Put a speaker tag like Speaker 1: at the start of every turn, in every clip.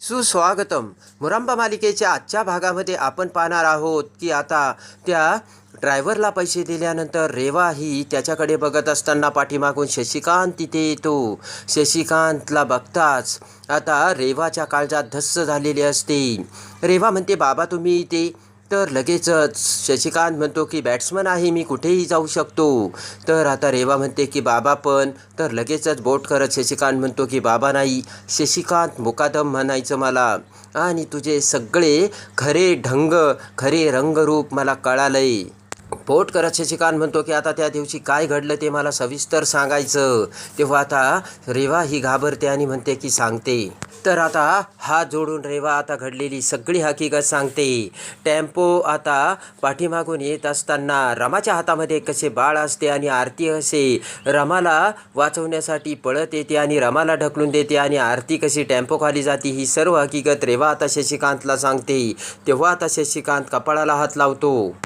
Speaker 1: सुस्वागतम. मुरांबा मालिकेच्या आजच्या भागामध्ये आपण पाहणार आहोत की आता त्या ड्रायव्हरला पैसे दिल्यानंतर रेवा ही त्याच्याकडे बघत असताना पाठीमागून शशिकांत तिथे येतो. शशिकांतला बघताच आता रेवाच्या काळजात धस्स झालेली असते. रेवा म्हणते बाबा तुम्ही इथे तर लगेचच शशिकांत म्हणतो की बॅट्समन आहे मी कुठेही जाऊ शकतो. तर आता रेवा म्हणते की बाबा पण. तर लगेचच बोट करत शशिकांत म्हणतो की बाबा नाही शशिकांत मुकादम म्हणायचं मला. आणि तुझे सगळे खरे ढंग खरे रंगरूप मला कळालंय. पोट करत शशिकांत म्हणतो की आता त्या दिवशी काय घडलं ते मला सविस्तर सांगायचं. तेव्हा आता रेवा ही घाबरते आणि म्हणते की सांगते. तर आता हात जोडून रेवा आता घडलेली सगळी हकीकत सांगते. टेम्पो आता पाठीमागून येत असताना रमाच्या हातामध्ये कसे बाळ असते आणि आरती असे रमाला वाचवण्यासाठी पळत येते आणि रमाला ढकलून देते आणि आरती कशी टेम्पो खाली जाते ही सर्व हकीकत रेवा आता शशिकांतला सांगते. तेव्हा आता शशिकांत कपाळाला हात लावतो.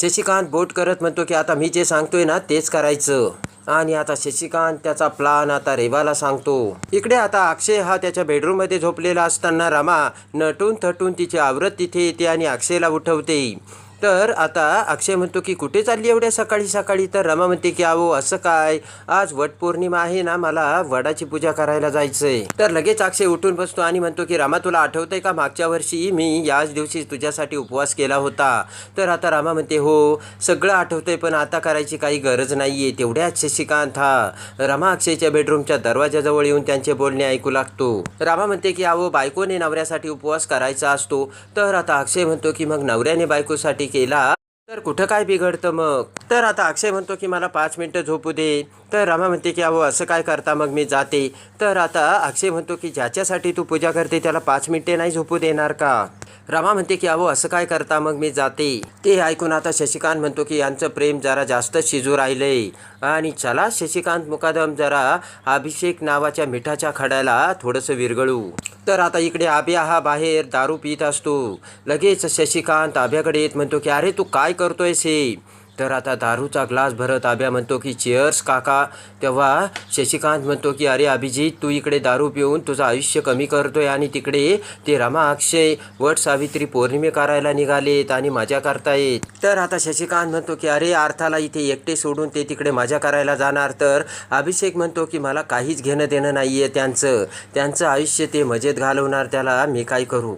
Speaker 1: शशिकांत बोट करत म्हणतो की आता मी जे सांगतोय ना तेच करायचं. आणि आता शशिकांत त्याचा प्लान आता रेवाला सांगतो. इकडे आता अक्षय हा त्याच्या बेडरूममध्ये झोपलेला असताना रमा नटून थटून तिची आवरत तिथे येते आणि अक्षयला उठवते. तर आता अक्षय म्हणतो की कुठे चालली एवढ्या सकाळी सकाळी? तर रमा म्हणते की अहो असं काय? आज वटपौर्णिमा आहे ना मला वडाची पूजा करायला जायचंय. तर लगेच अक्षय उठून बसतो आणि म्हणतो की रमा तुला आठवतंय का मागच्या वर्षी मी याच दिवशी तुझ्यासाठी उपवास केला होता? तर आता रामा म्हणते हो सगळं आठवतंय पण आता करायची काही गरज नाहीये तेवढ्याच शशिकांत हा रमा अक्षयच्या बेडरूमच्या दरवाजाजवळ येऊन त्यांचे बोलणे ऐकू लागतो. रामा म्हणते की अहो बायकोने नवऱ्यासाठी उपवास करायचा असतो. तर आता अक्षय म्हणतो की मग नवऱ्याने बायकोसाठी केला तर कुठं काय बिघडतं मग? तर आता अक्षय म्हणतो की मला पाच मिनटं झोपू दे. तर रमा म्हणते की अहो असं काय करता मग मी जाते. तर आता अक्षय म्हणतो की ज्याच्यासाठी तू पूजा करते त्याला पाच मिनिटे नाही झोपू देणार का? रमा म्हणते की अहो असं काय करता मग मी जाते. ते ऐकून आता शशिकांत म्हणतो की यांचं प्रेम जरा जास्त शिजू राहिलंय. आणि चला शशिकांत मुकादम जरा अभिषेक नावाच्या मिठाच्या खड्याला थोडंसं विरगळू. तर आता इकडे आभ्या हा बाहेर दारू पित असतो. लगेच शशिकांत आभ्याकडे येत म्हणतो की अरे तू काय करतोयस हे? तर आता दारूचा ग्लास भरत आभ्या म्हणतो की चेअर्स काका. तेव्हा शशिकांत म्हणतो की अरे अभिजित तू इकडे दारू पिऊन तुझं आयुष्य कमी करतोय आणि तिकडे ते रमा अक्षय वट सावित्री पौर्णिमे करायला निघालेत आणि मजा करतायत. तर आता शशिकांत म्हणतो की अरे अर्थाला इथे एकटे सोडून ते तिकडे मजा करायला जाणार. तर अभिषेक म्हणतो की मला काहीच घेणं देणं नाही आहे त्यांचं. त्यांचं आयुष्य ते मजेत घालवणार त्याला मी काय करू?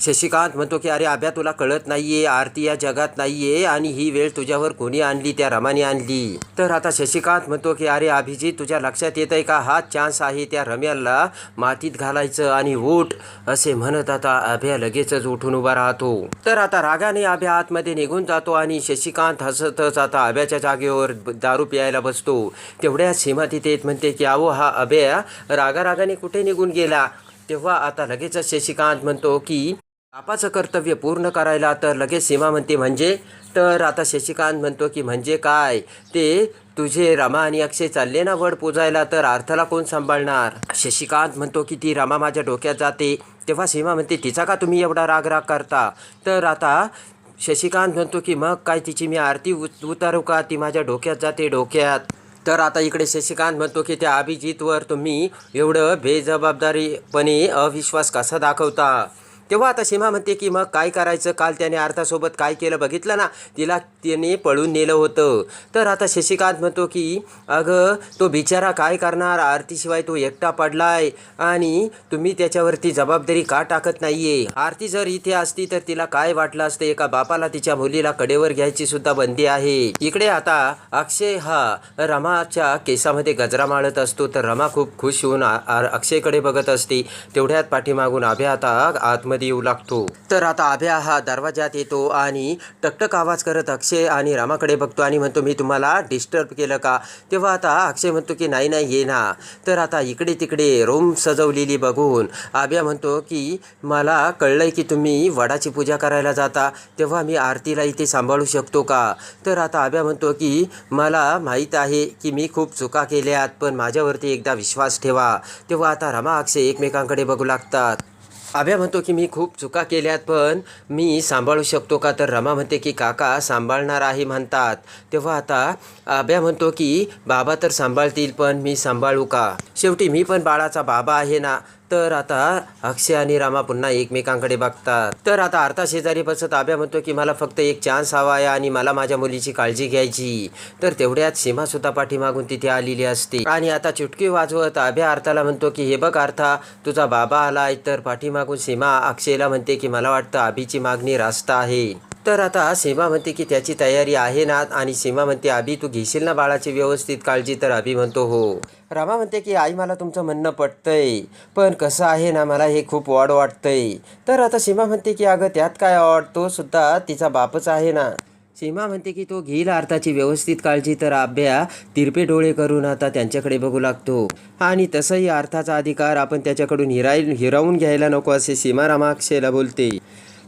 Speaker 1: शशिकांत म्हणतो की अरे आभ्या तुला कळत नाहीये आरती या जगात नाहीये आणि ही वेळ तुझ्यावर कोणी आणली? त्या रमाने आणली. तर आता शशिकांत म्हणतो की अरे अभिजित तुझ्या लक्षात येत आहे का? हा चान्स आहे त्या रम्याला मातीत घालायचं आणि उठ असे म्हणत आता आभ्या लगेचच उठून उभा राहतो. तर आता रागाने आभ्या आतमध्ये निघून जातो आणि शशिकांत हसतच आता आभ्याच्या जागेवर दारू प्यायला बसतो. तेवढ्या सीमा तिथे येत म्हणते की अहो हा अभ्या रागारागाने कुठे निघून गेला? तेव्हा आता लगेचच शशिकांत म्हणतो की बापाचं कर्तव्य पूर्ण करायला तर लगेच सीमा म्हणते म्हणजे? तर आता शशिकांत म्हणतो की म्हणजे काय? ते तुझे रमा आणि अक्षय चालले ना वड पूजायला तर अर्थाला कोण सांभाळणार? शशिकांत म्हणतो की ती रमा माझ्या डोक्यात जाते. तेव्हा सीमा म्हणते तिचा का तुम्ही एवढा राग राग करता? तर आता शशिकांत म्हणतो की मग काय तिची मी आरती उत उतारू का? ती माझ्या डोक्यात जाते डोक्यात. तर आता इकडे शशिकांत म्हणतो की त्या अभिजितवर तुम्ही एवढं बेजबाबदारीपणे अविश्वास कसा दाखवता? तेव्हा आता सीमा म्हणते की मग काय करायचं? काल त्याने अर्थासोबत काय केलं बघितलं ना? तिला त्याने पळून नेलं होतं. तर आता शशिकांत म्हणतो की अगं तो बिचारा काय करणार? आरतीशिवाय तो एकटा पडलाय आणि तुम्ही त्याच्यावरती जबाबदारी का टाकत नाहीये? आरती जर इथे असती तर तिला काय वाटलं असतं? एका बापाला तिच्या मुलीला कडेवर घ्यायची सुद्धा बंदी आहे. इकडे आता अक्षय हा रमाच्या केसामध्ये गजरा माळत असतो. तर रमा खूप खुश होऊन अक्षयकडे बघत असते. तेवढ्यात पाठीमागून अभ्या आता आतमध्ये येऊ लागतो. तर आता आभ्या हा दरवाजात येतो आणि टकटक आवाज करत अक्षय आणि रामाकडे बघतो आणि म्हणतो मी तुम्हाला डिस्टर्ब केलं का? तेव्हा आता अक्षय म्हणतो की नाही नाही ये ना. तर आता इकडे तिकडे रूम सजवलेली बघून आभ्या म्हणतो की मला कळलंय की तुम्ही वडाची पूजा करायला जाता. तेव्हा मी आरतीला इथे सांभाळू शकतो का? तर आता आभ्या म्हणतो की मला माहीत आहे की मी खूप चुका केल्यात पण माझ्यावरती एकदा विश्वास ठेवा. तेव्हा आता रमा अक्षय एकमेकांकडे बघू लागतात. आभ्या म्हणतो की मी खूप चुका केल्यात पण मी सांभाळू शकतो का? तर रमा म्हणते की काका सांभाळणार आहे म्हणतात. तेव्हा आता आभ्या म्हणतो की बाबा तर सांभाळतील पण मी सांभाळू का? शेवटी मी पण बाळाचा बाबा आहे ना तर आता अक्षय आणि रामा पुन्हा एकमेकांकडे बघतात. तर आता अर्था शेजारी बसत आभ्या म्हणतो की मला फक्त एक चान्स हवा आहे आणि मला माझ्या मुलीची काळजी घ्यायची. तर तेवढ्यात सीमा सुद्धा पाठीमागून तिथे आलेली असते. आणि आता चुटकी वाजवत आभ्या अर्थाला म्हणतो की हे बघ अर्था तुझा बाबा आलाय. तर पाठीमागून सीमा अक्षयला म्हणते की मला वाटतं आभीची मागणी रास्त आहे. तर आता सीमा म्हणते की त्याची तयारी आहे ना आणि सीमा म्हणते अभि तू घेशील ना बाळाची व्यवस्थित काळजी? तर अभि म्हणतो हो. रामा म्हणते की आई मला तुमचं म्हणणं पटतंय पण कसं आहे ना मला हे खूप वॉड वाटतंय. तर आता सीमा म्हणते की अगं त्यात काय ऑड तो सुद्धा तिचा बापच आहे ना. सीमा म्हणते की तो घेईल अर्थाची व्यवस्थित काळजी तर अभ्या तिरपे डोळे करून आता त्यांच्याकडे बघू लागतो. आणि तसंही अर्थाचा अधिकार आपण त्याच्याकडून हिराय हिरावून घ्यायला नको असे सीमा रामाक्षेला बोलते.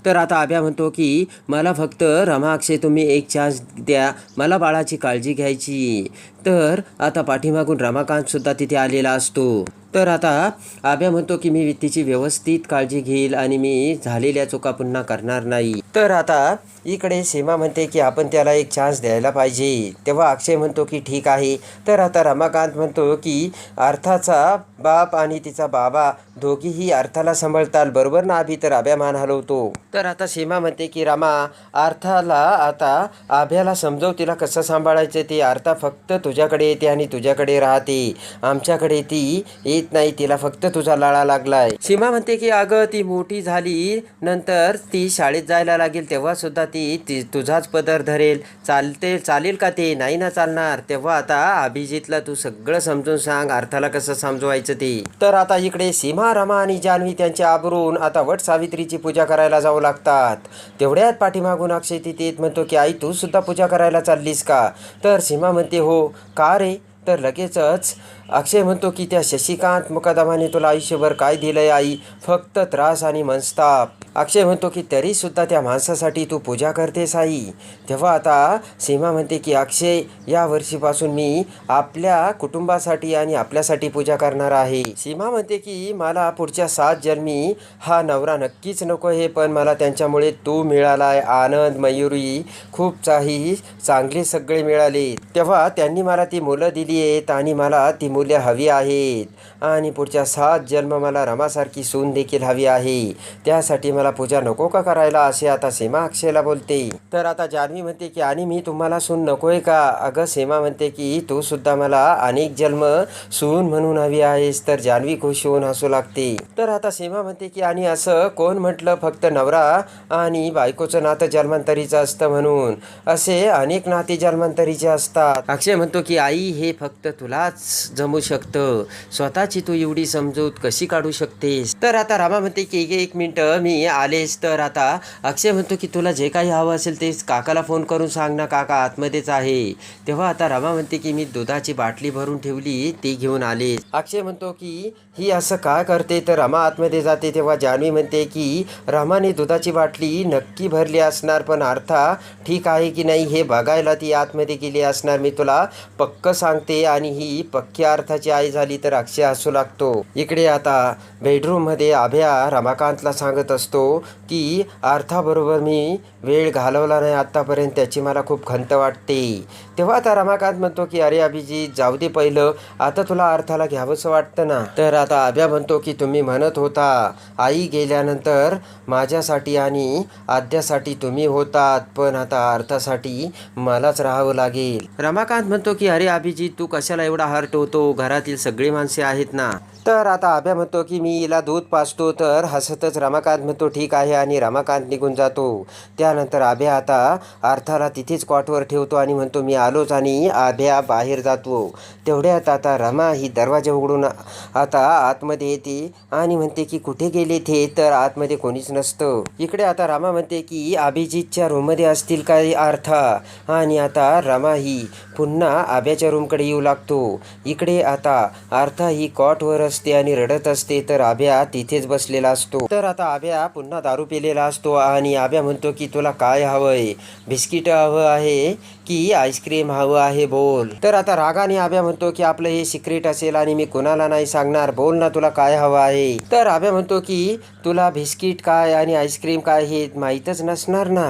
Speaker 1: तर आता आब्या म्हणतो की मला फक्त रमाक्षे तुम्ही एक चान्स द्या. मला बाळाची काळजी घ्यायची. तर आता पाठीमागून रमाकांतसुद्धा तिथे आलेला असतो. तर आता आभ्या म्हणतो की मी तिची व्यवस्थित काळजी घेईल आणि मी झालेल्या चुका पुन्हा करणार नाही. तर आता इकडे सीमा म्हणते की आपण त्याला एक चान्स द्यायला पाहिजे. तेव्हा अक्षय म्हणतो की ठीक आहे. तर आता रमाकांत म्हणतो की अर्थाचा बाप आणि तिचा बाबा दोघीही अर्थाला सांभाळतात बरोबर ना आभी? तर आभ्या मान हलवतो. तर आता सीमा म्हणते की रामा अर्थाला आता आभ्याला समजव तिला कसं सांभाळायचं ते अर्था फक्त तुझ्याकडे येते आणि तुझ्याकडे राहते. आमच्याकडे ती येत नाही तिला फक्त तुझा लाळा लागलाय. सीमा म्हणते की अगं ती मोठी झाली नंतर ती शाळेत जायला लागेल तेव्हा सुद्धा ती तुझाच पदर धरेल. चालते चालेल का ते? नाही ना चालणार. तेव्हा आता अभिजितला तू सगळं समजून सांग अर्थाला कसं समजवायचं ते. तर आता इकडे सीमा रमा आणि जान्हवी त्यांच्या आबरून आता वट सावित्रीची पूजा करायला जाऊ लागतात. तेवढ्यात पाठीमागून अक्षय तिथे येत म्हणतो की आई तू सुद्धा पूजा करायला चाललीस का? तर सीमा म्हणते हो. का रे? तर लगेचच अक्षय म्हणतो की त्या शशिकांत मुकादमाने तुला आयुष्यभर काय दिलंय आई? फक्त त्रास आणि मनस्ताप. अक्षय म्हणतो की तरीसुद्धा त्या माणसासाठी तू पूजा करतेस आई. तेव्हा आता सीमा म्हणते की अक्षय या वर्षीपासून मी आपल्या कुटुंबासाठी आणि आपल्यासाठी पूजा करणार आहे. सीमा म्हणते की मला पुढच्या सात जन्मी हा नवरा नक्कीच नको हे पण मला त्यांच्यामुळे तू मिळालाय. आनंद मयुरी खूप काही चांगले सगळे मिळाले. तेव्हा त्यांनी मला ती मुलं दिली आहेत आणि मला ती मुले हवी आहेत. आणि पुढच्या सात जन्म मला रमासारखी सून देखील हवी आहे. त्यासाठी मला पूजा नको का करायला? असे आता सीमा अक्षयला बोलते. तर आता जान्हवी म्हणते की आणि मी तुम्हाला सून नकोय का? अगं सीमा म्हणते की तू सुद्धा मला अनेक जन्म सून म्हणून हवी आहेस. तर जान्हवी खुश होऊन हसू लागते. तर आता सीमा म्हणते की आणि असं कोण म्हटलं फक्त नवरा आणि बायकोचं नातं जन्मांतरीचं असतं म्हणून? असे अनेक नाते जन्मांतरीचे असतात. अक्षय म्हणतो की आई हे फक्त तुलाच जम शकतं. स्वतःची तू एवढी समजूत कशी काढू शकतेस? तर आता रामा म्हणते की "एक- मिनटं मी आलेस तर आता अक्षय म्हणतो की तुला जे काही हवं असेल ते काकाला फोन करून सांग ना काका आतमध्येच आहे. तेव्हा आता रमा म्हणते की मी दुधाची बाटली भरून ठेवली ती घेऊन आले अक्षय म्हणतो की ही असं का करते? तर रमा आतमध्ये जाते. तेव्हा जान्हवी म्हणते की रमाने दुधाची बाटली नक्की भरली असणार पण अर्था ठीक आहे की नाही हे बघायला ती आतमध्ये गेली असणार. मी तुला पक्क सांगते आणि ही पक्क्या अर्थाची आई झाली तर अक्षय हसू लागतो. इकडे आता बेडरूममध्ये अभ्या रमाकांतला सांगत असतो की अर्थाबरोबर मी वेळ घालवला नाही आत्तापर्यंत त्याची मला खूप खंत वाटते. तेव्हा आता रमाकांत म्हणतो की अरे अभिजित जाऊ दे पहिलं. आता तुला अर्थाला घ्यावंसं वाटतं ना? तर आता अभ्या म्हणतो की तुम्ही म्हणत होता. आई गेल्यानंतर माझ्यासाठी आणि आद्यासाठी तुम्ही होतात पण आता अर्थासाठी मलाच राहावं लागेल. रमाकांत म्हणतो की अरे अभिजित तू कशाला एवढा हर्ट होतो? घरातील सगळी माणसे आहेत ना? तर आता आभ्या म्हणतो की मी हिला दूध पाचतो तर हसतच रमाकांत म्हणतो ठीक आहे आणि रमाकांत निघून जातो. त्यानंतर आभ्या आता अर्थाला तिथेच कॉटवर ठेवतो आणि म्हणतो मी आलोच आणि आभ्या बाहेर जातो. तेवढ्यात आता रमा ही दरवाजा उघडून आता आतमध्ये येते आणि म्हणते की कुठे गेले ते तर आतमध्ये कोणीच नसतं. इकडे आता रमा म्हणते की अभिजितच्या रूममध्ये असतील काही अर्था आणि आता रमा ही पुन्हा आभ्याच्या रूमकडे येऊ लागतो. इकडे आता अर्था ही कॉटवर असते आणि रडत असते तर आभ्या तिथेच बसलेला असतो. तर आता आभ्या पुन्हा दारू पिलेला असतो आणि आभ्या म्हणतो की तुला काय हवंय? बिस्किट हवं आहे की आईस्क्रीम हवं आहे बोल. तर आता रागाने आभ्या म्हणतो की आपलं हे सिक्रेट असेल आणि मी कुणाला नाही सांगणार. बोल ना तुला काय हवं आहे? तर आभ्या म्हणतो की तुला बिस्किट काय आणि आईस्क्रीम काय हे माहीतच नसणार ना.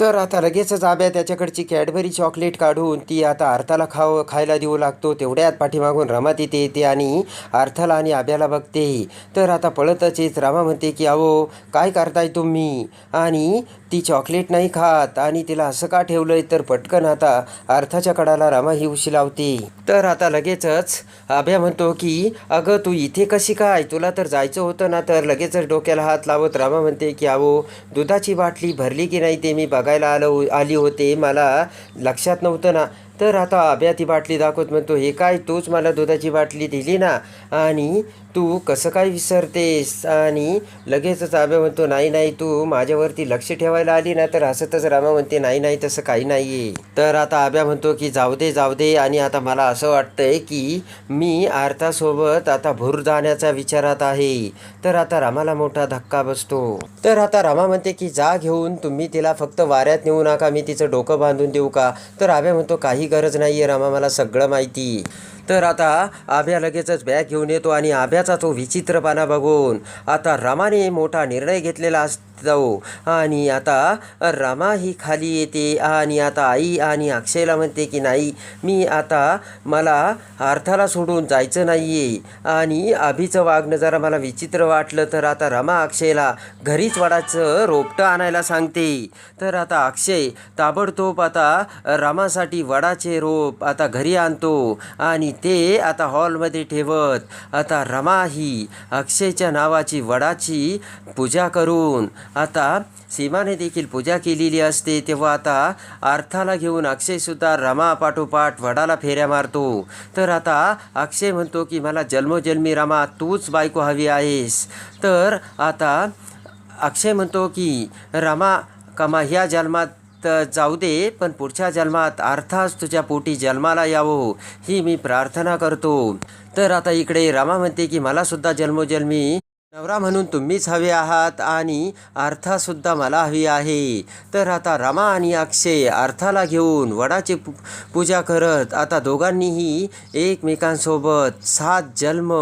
Speaker 1: तर आता लगेचच आब्या त्याच्याकडची कॅडबरी चॉकलेट काढून ती आता अर्थाला खाव खायला देऊ लागतो. तेवढ्यात पाठीमागून रमा तिथे येते आणि अर्थाला आणि आब्याला बघते. तर आता पळतच येत. रमा म्हणते की अहो काय करताय तुम्ही? आणि ती चॉकलेट नाही खात आणि तिला असं का ठेवलंय तर पटकन आता अर्थाच्या कडाला रामा ही उशी लावते. तर आता लगेचच आभ्या म्हणतो की अगं तू इथे कशी काय? तुला तर जायचं होतं ना तर लगेचच डोक्याला हात लावत रामा म्हणते की अहो दुधाची बाटली भरली की नाही ते मी बघायला आलो आली होते. मला लक्षात नव्हतं ना. तर आता आभ्या ती बाटली दाखवत म्हणतो हे काय? तूच मला दुधाची बाटली दिली ना. आणि तू कसं काय विसरतेस? आणि लगेचच आभ्या म्हणतो नाही नाही तू माझ्यावरती लक्ष ठेवायला आली ना तर हसतच रामा म्हणते नाही नाही तसं काही नाही आहे तर आता आब्या म्हणतो की जाऊ दे जाऊ दे. आणि आता मला असं वाटतंय की मी आर्थासोबत आता भूर जाण्याचा विचारात आहे. तर आता रामाला मोठा धक्का बसतो. तर आता रामा म्हणते की जा घेऊन तुम्ही तिला फक्त वाऱ्यात नेऊ नका मी तिचं डोकं बांधून देऊ का? तर आब्या म्हणतो काही गरज नाही आहे रामा मला सगळं माहिती. तर आता आभ्या लगेचच बॅग घेऊन येतो आणि आभ्याचा तो विचित्रपणा बघून आता रमाने मोठा निर्णय घेतलेला असतो. आणि आता रामा ही खाली येते आणि आता आई आणि अक्षयला म्हणते की नाही मी आता मला अर्थाला सोडून जायचं नाही आहे आणि आभीचं वागणं जरा मला विचित्र वाटलं तर आता रमा अक्षयला घरीच वडाचं रोपटं आणायला सांगते. तर आता अक्षय ताबडतोब आता रामासाठी वडाचे रोप आता घरी आणतो. आणि ते आता हॉलमध्ये ठेवत. आता रमा ही अक्षयच्या नावाची वडाची पूजा करून आता सीमाने देखील पूजा केलेली असते तेव्हा आता अर्थाला घेऊन अक्षयसुद्धा रमा पाठोपाठ वडाला फेऱ्या मारतो. तर आता अक्षय म्हणतो की मला जन्मोजन्मी रमा तूच बायको हवी आहेस. तर आता अक्षय म्हणतो की रमा कमा ह्या जन्मात तर जाऊ दे पण पुढच्या जन्मात अर्थाच तुझ्या पोटी जन्माला यावो ही मी प्रार्थना करतो. तर आता इकडे रामा म्हणते की मला सुद्धा जन्मोजन्मी नवरा म्हणून तुम्हीच हवे आहात आणि अर्थासुद्धा मला हवी आहे. तर आता रमा आणि अक्षय अर्थाला घेऊन वडाची पूजा करत आता दोघांनीही एकमेकांसोबत सात जन्म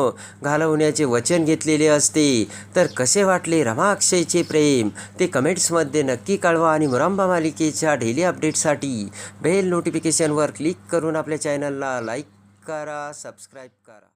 Speaker 1: घालवण्याचे वचन घेतलेले असते. तर कसे वाटले रमा अक्षयचे प्रेम? ते कमेंट्समध्ये नक्की कळवा आणि मुरांबा मालिकेच्या डेली अपडेटसाठी बेल नोटिफिकेशनवर क्लिक करून आपल्या चॅनलला लाईक करा सबस्क्राईब करा.